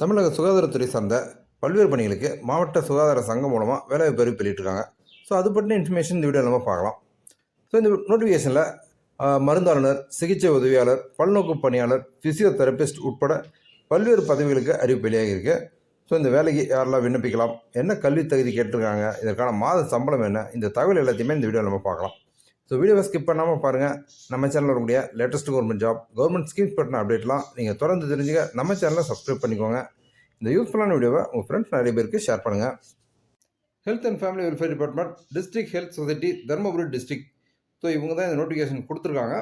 தமிழக சுகாதாரத்துறை சார்ந்த பல்வேறு பணிகளுக்கு மாவட்ட சுகாதார சங்கம் மூலமாக வேலைவாய்ப்பு அறிவிப்பு வெளியிட்டிருக்காங்க. ஸோ அது பற்றின இன்ஃபர்மேஷன் இந்த வீடியோ நம்ம பார்க்கலாம். ஸோ இந்த நோட்டிஃபிகேஷனில் மருந்தாளுநர் சிகிச்சை உதவியாளர் பல்நோக்கு பணியாளர் ஃபிசியோதெரபிஸ்ட் உட்பட பல்வேறு பதவிகளுக்கு அறிவிப்பு வெளியாகியிருக்கு. ஸோ இந்த வேலைக்கு யாரெல்லாம் விண்ணப்பிக்கலாம் என்ன கல்வி தகுதி கேட்டிருக்காங்க இதற்கான மாத சம்பளம் என்ன இந்த தகவல் எல்லாத்தையுமே இந்த வீடியோ நம்ம பார்க்கலாம். ஸோ வீடியோவை ஸ்கிப் பண்ணாமல் பாருங்கள் நம்ம சேனலில் வரக்கூடிய latest government job government schemes பற்றின அப்டேட்லாம் நீங்கள் தொடர்ந்து தெரிஞ்சுக்க நம்ம சேனலை சப்ஸ்கிரைப் பண்ணிக்கோங்க. இந்த யூஸ்ஃபுல்லான வீடியோவை உங்கள் ஃப்ரெண்ட்ஸ் நிறைய பேருக்கு ஷேர் பண்ணுங்கள் health and family welfare department district health society Dharmapuri district so இவங்க தான் இந்த நோட்டிஃபிகேஷன் கொடுத்துருக்காங்க.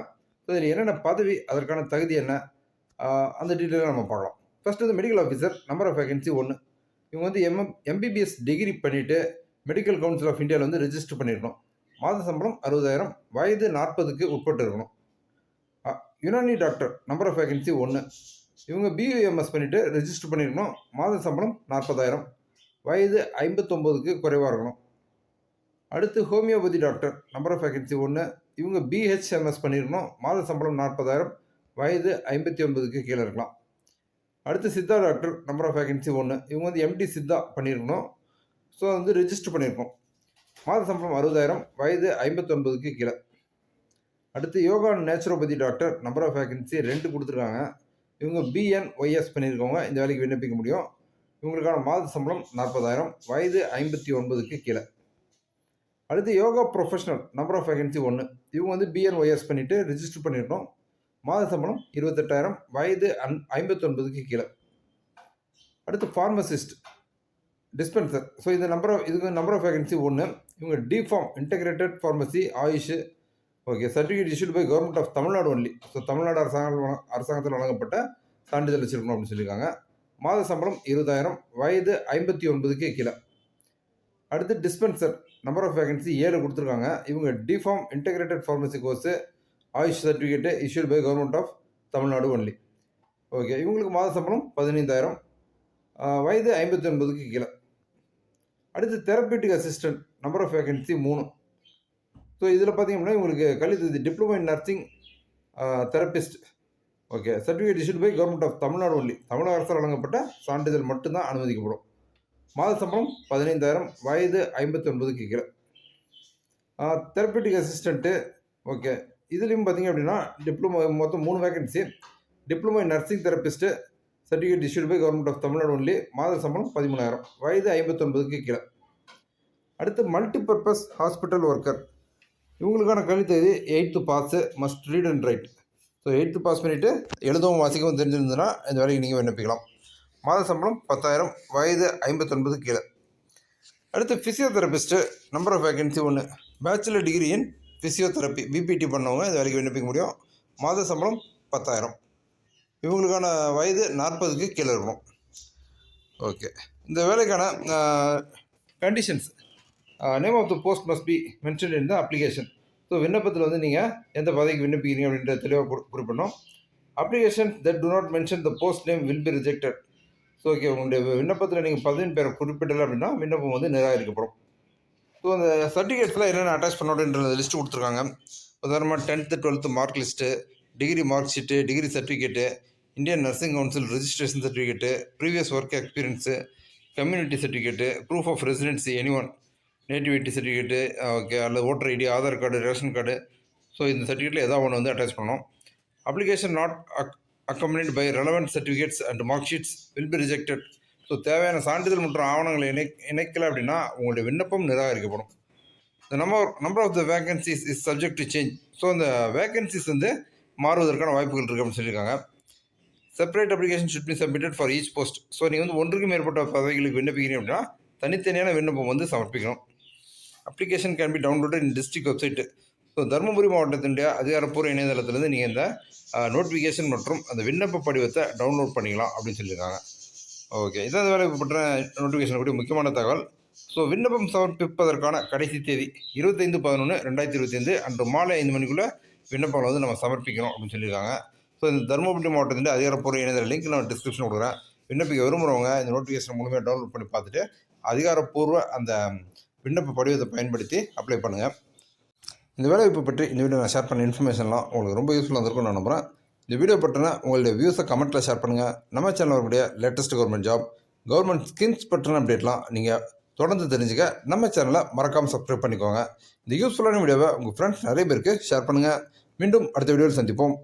ஸோ இதில் என்னென்ன பதவி அதற்கான தகுதி என்ன? அந்த டீட்டெயிலாக நம்ம பார்க்கலாம். ஃபஸ்ட் வந்து medical officer number of vacancy ஒன்று இவங்க வந்து எம்எம் எம்பிபிஎஸ் டிகிரி பண்ணிவிட்டு மெடிக்கல் கவுன்சில் ஆஃப் இந்தியாவில் வந்து ரெஜிஸ்டர் பண்ணியிருக்கணும் மாத சம்பளம் அறுபதாயிரம். வயது நாற்பதுக்கு உட்பட்டு இருக்கணும் Unani doctor number of vacancy ஒன்று இவங்க பியூஎம்எஸ் பண்ணிவிட்டு ரெஜிஸ்டர் பண்ணியிருக்கணும் மாத சம்பளம் நாற்பதாயிரம். வயது ஐம்பத்தொம்போதுக்கு குறைவாக இருக்கணும். அடுத்து homeopathy doctor number of vacancy ஒன்று இவங்க பிஹெச்எம்எஸ் பண்ணியிருக்கணும் மாத சம்பளம் நாற்பதாயிரம். வயது ஐம்பத்தி ஒன்பதுக்கு கீழே இருக்கலாம். அடுத்து Siddha doctor number of vacancy ஒன்று இவங்க வந்து எம்டி சித்தா பண்ணியிருக்கணும் ஸோ வந்து ரெஜிஸ்டர் பண்ணியிருக்கோம் மாத சம்பளம் அறுபதாயிரம் வயது ஐம்பத்தொன்பதுக்கு கீழே. அடுத்து yoga naturopathy doctor number of vacancy ரெண்டு கொடுத்துருக்காங்க. இவங்க பிஎன் ஒய்எஸ் பண்ணியிருக்கவங்க இந்த வேலைக்கு விண்ணப்பிக்க முடியும். இவங்களுக்கான மாத சம்பளம் நாற்பதாயிரம் வயது ஐம்பத்தி ஒன்பதுக்கு கீழே. அடுத்து yoga professional number of vacancy ஒன்று இவங்க வந்து பிஎன் ஒய்எஸ் பண்ணிவிட்டு ரிஜிஸ்டர் பண்ணியிருக்கோம் மாத சம்பளம் இருபத்தெட்டாயிரம் வயது அன் ஐம்பத்தொன்பதுக்கு கீழே. அடுத்து ஃபார்மசிஸ்ட் டிஸ்பென்சர் ஸோ இந்த நம்பர் ஆஃப் இதுக்கு நம்பர் ஆஃப் வேகன்சி ஒன்று இவங்க D Pharm integrated pharmacy AYUSH okay certificate issued by government of Tamil Nadu only so Tamil Nadu அரசாங்கம் அரசாங்கத்தில் வழங்கப்பட்ட சான்றிதழ் வச்சிருக்கணும் அப்படின்னு சொல்லியிருக்காங்க. மாத சம்பளம் இருபதாயிரம் வயது ஐம்பத்தி ஒன்பதுக்கே கீழே. அடுத்து டிஸ்பென்சர் நம்பர் ஆஃப் வேகன்சி ஏழு கொடுத்துருக்காங்க. இவங்க D Pharm integrated pharmacy course AYUSH certificate issued by government of Tamil Nadu only okay இவங்களுக்கு மாத சம்பளம் பதினைந்தாயிரம் வயது ஐம்பத்தி ஒன்பதுக்கு கீழே. அடுத்து therapeutic assistant number of vacancy மூணு. ஸோ இதில் பார்த்தீங்கன்னா உங்களுக்கு கல்வி diploma in nursing therapist okay certificate issued by government of Tamil Nadu only தமிழக அரசால் வழங்கப்பட்ட சான்றிதழ் மட்டும்தான் அனுமதிக்கப்படும். மாத சம்பளம் பதினைந்தாயிரம் வயது ஐம்பத்தி ஒன்பதுக்கு கீழே தெரப்பீட்டிக் அசிஸ்டண்ட்டு ஓகே இதுலேயும் பார்த்தீங்க அப்படின்னா டிப்ளமோ மொத்தம் மூணு vacancy diploma in nursing therapist certificate issued by government of Tamil Nadu only மாத சம்பளம் பதிமூணாயிரம். வயது ஐம்பத்தொன்பதுக்கு கீழே. அடுத்து மல்டிபர்பஸ் ஹாஸ்பிட்டல் ஒர்க்கர் இவங்களுக்கான கல்வி eighth pass must read and write so eighth pass பண்ணிவிட்டு எழுதவும் வாசிக்கவும் தெரிஞ்சிருந்ததுன்னா இந்த வேலைக்கு நீங்கள் விண்ணப்பிக்கலாம். மாத சம்பளம் பத்தாயிரம். வயது ஐம்பத்தொன்பது கீழே. அடுத்து ஃபிசியோதெரபிஸ்ட்டு நம்பர் ஆஃப் வேகன்சி ஒன்று bachelor degree in physiotherapy BPT பண்ணவங்க இந்த வேலைக்கு விண்ணப்பிக்க முடியும். மாத சம்பளம் பத்தாயிரம். இவங்களுக்கான வயது நாற்பதுக்கு கீழே இருக்கணும். ஓகே இந்த வேலைக்கான conditions name of the post must be mention in the application so விண்ணப்பத்தில் வந்து நீங்கள் எந்த பதவிக்கு விண்ணப்பிக்கிறீங்க அப்படின்ற தெளிவாக குறிப்பிடணும் application that do not mention the post name will be rejected so okay உங்களுடைய விண்ணப்பத்தில் நீங்கள் பதவியின் பேரை குறிப்பிடலை அப்படின்னா விண்ணப்பம் வந்து நிராகரிக்கப்படும். ஸோ அந்த சர்டிஃபிகேட்ஸ்லாம் என்னென்ன அட்டாச் பண்ணணுன்ற லிஸ்ட்டு கொடுத்துருக்காங்க. உதாரணமாக tenth twelfth mark list degree mark sheet degree certificate Indian nursing council registration certificate previous work experience community certificate proof of residency any one nativity certificate okay அல்லது voter ID Aadhaar card ration card so இந்த சர்டிஃபிகேட்டில் ஏதாவது ஒன்று வந்து attach பண்ணோம் application not ac accompanied by relevant certificates and mark sheets will be rejected so தேவையான சான்றிதழ் மற்றும் ஆவணங்களை இணை இணைக்கலை அப்படின்னா உங்களுடைய விண்ணப்பம் நிராகரிக்கப்படும். The number number of the vacancies is subject to change so அந்த வேகன்சிஸ் வந்து மாறுவதற்கான வாய்ப்புகள் இருக்குது அப்படின்னு சொல்லியிருக்காங்க. Separate application should be submitted for each post so நீங்கள் வந்து ஒன்றுக்கு மேற்பட்ட பதவிகளுக்கு விண்ணப்பிக்கிறீங்க அப்படின்னா தனித்தனியான விண்ணப்பம் வந்து சமர்ப்பிக்கணும். Application can be download in district website so Dharmapuri மாவட்டத்தினுடைய அதிகாரப்பூர்வ இணையதளத்திலேருந்து நீங்கள் இந்த நோட்டிஃபிகேஷன் மற்றும் அந்த விண்ணப்ப படிவத்தை டவுன்லோட் பண்ணிக்கலாம் அப்படின்னு சொல்லியிருக்காங்க. ஓகே இதான் வேலைக்கு பற்ற நோட்டிஃபிகேஷன் பற்றி முக்கியமான தகவல். ஸோ விண்ணப்பம் சமர்ப்பிப்பதற்கான கடைசி தேதி இருபத்தைந்து பதினொன்று ரெண்டாயிரத்தி இருபத்தைந்து அன்று மாலை ஐந்து மணிக்குள்ளே விண்ணப்பங்களை வந்து நம்ம சமர்ப்பிக்கணும் அப்படின்னு சொல்லியிருக்காங்க. ஸோ இந்த தருமபுரி மாவட்டத்தின் அதிகாரப்பூர்வ இணையதள லிங்க் நான் டிஸ்கிரிப்ஷன் கொடுக்குறேன். விண்ணப்பிக்க விரும்புகிறவங்க இந்த நோட்டிஃபிகேஷன் மூலமாக டவுன்லோட் பண்ணி பார்த்துட்டு அதிகாரப்பூர்வ அந்த விண்ணப்ப படிவத்தை பயன்படுத்தி அப்ளை பண்ணுங்கள் இந்த வேலைவாய்ப்பு பற்றி இந்த வீடியோ நான் ஷேர் பண்ண இன்ஃபர்மேஷன்லாம் உங்களுக்கு ரொம்ப யூஸ்ஃபுல்லாக இருந்திருக்கும் நான் நம்புகிறேன் இந்த வீடியோ பற்றின உங்களுடைய வியூஸை கமெண்ட்டில் ஷேர் பண்ணுங்கள் நம்ம சேனல் வரக்கூடிய latest government job government schemes பற்றின அப்டேட்லாம் நீங்கள் தொடர்ந்து தெரிஞ்சுக்க நம்ம சேனலை மறக்காமல் சப்ஸ்கிரைப் பண்ணிக்கோங்க. இந்த யூஸ்ஃபுல்லான வீடியோவை உங்கள் ஃப்ரெண்ட்ஸ் நிறைய பேருக்கு ஷேர் பண்ணுங்கள் மீண்டும் அடுத்த வீடியோவில் சந்திப்போம்.